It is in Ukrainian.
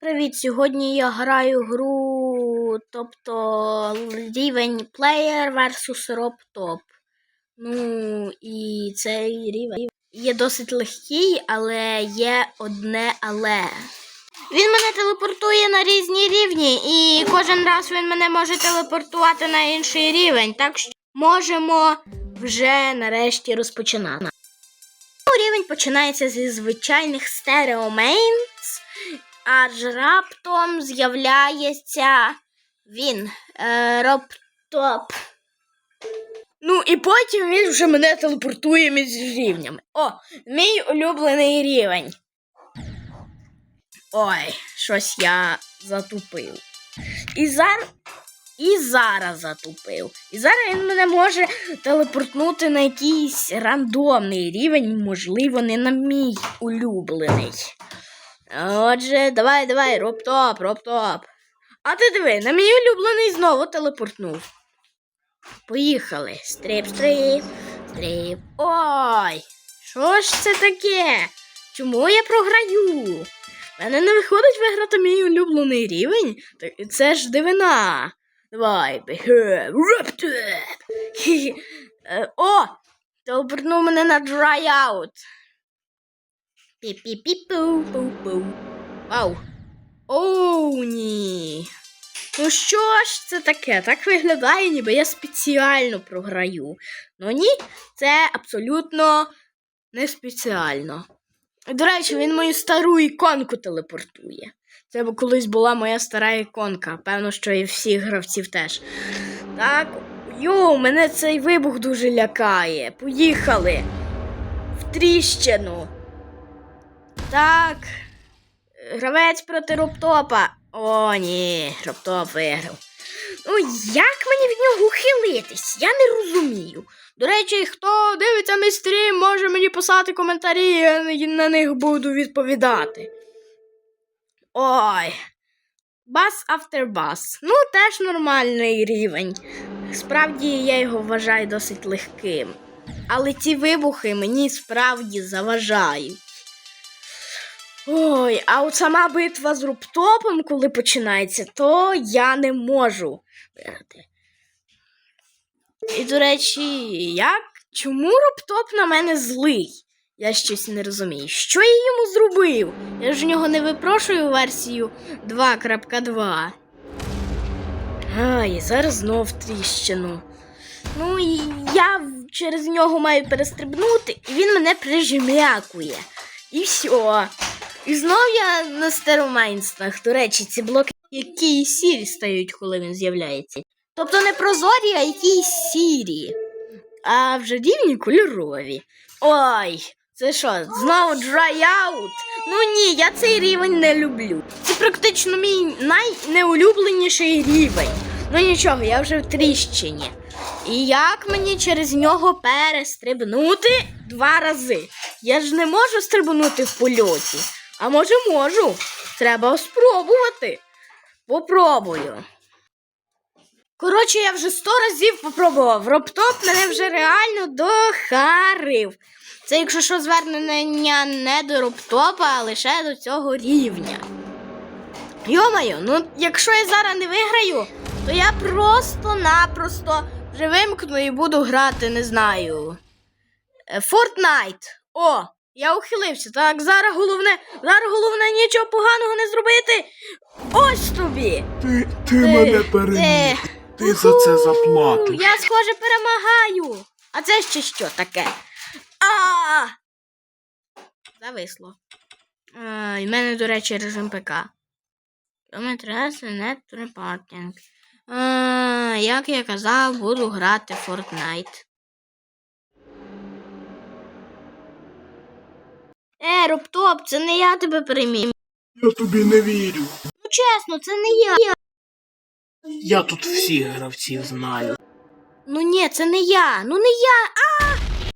Привіт! Сьогодні я граю гру, тобто рівень Player versus Top. Ну, і цей рівень є досить легкий, але є одне але. Він мене телепортує на різні рівні, і кожен раз він мене може телепортувати на інший рівень. Так що можемо вже нарешті розпочинати. Ну, Рівень починається зі звичайних стереомейнс, аж раптом з'являється він, е, Роптоп. Ну і потім він вже мене телепортує між рівнями. О, мій улюблений рівень. Ой, щось я затупив. І зараз. І зараз затупив. І зараз він мене може телепортнути на якийсь рандомний рівень, можливо, не на мій улюблений. Отже, давай, давай, роптоп, роптоп. А ти диви, на мій улюблений знову телепортнув. Поїхали. Стрип, стрип, стрип. Ой! Що ж це таке? Чому я програю? Мене не виходить виграти мій улюблений рівень. Це ж дивина. Давай, бігем, роптоп. Е, О! Телепортнув мене на драйаут. Пі-пі-пі-пу-пу-пу. Вау. Оу, ні. Ну що ж це таке? Так виглядає, ніби я спеціально програю. Ну ні, це абсолютно не спеціально. До речі, він мою стару іконку телепортує. Це бо колись була моя стара іконка. Певно, що і всіх гравців теж. Так, йоу, мене цей вибух дуже лякає. Поїхали. В тріщину. Так. Гравець проти Роптопа. О, ні, Роптоп виграв. Ну, як мені від нього ухилитись? Я не розумію. До речі, хто дивиться мій стрім, може мені писати коментарі, я на них буду відповідати. Ой. Бас автор бас. Ну, теж нормальний рівень. Справді я його вважаю досить легким. Але ці вибухи мені справді заважають. Ой, а от сама битва з руптопом, коли починається, то я не можу. І, до речі, як? Чому руптоп на мене злий? Я щось не розумію. Що я йому зробив? Я ж в нього не випрошую версію 2.2. Ай, зараз знов тріщину. Ну і я через нього маю перестрибнути, і він мене прижмякує. І все. І знов я на стеромайнстах. До речі, ці блоки які сірі стають, коли він з'являється. Тобто не прозорі, а якісь сірі. А вже рівні кольорові. Ой, це що, знову драйаут? Ну ні, я цей рівень не люблю. Це практично мій найнеулюбленіший рівень. Ну нічого, я вже в тріщині. І як мені через нього перестрибнути два рази? Я ж не можу стрибнути в польоті. А може можу. Треба спробувати. Попробую. Коротше, я вже сто разів попробував. Роптоп мене вже реально дохарив. Це, якщо що, звернення не до роптопа, а лише до цього рівня. Йомаю, ну якщо я зараз не виграю, то я просто-напросто вже вимкну і буду грати, не знаю. е, Fortnite. О, я ухилився. Так, зараз головне, зараз головне нічого поганого не зробити. Ось тобі. Ти, ти мене переміг. Е, Ти за це заплатиш. Я, схоже, перемагаю. А це ще що таке? А! Зависло. А, і в мене, до речі, режим ПК. Нет репортинг. Як я казав, буду грати в Fortnite. Е, Роптоп, це не я тебе приймів. Я тобі не вірю. Ну чесно, це не я. Я тут всіх гравців знаю. Ну ні, це не я. Ну не я. А!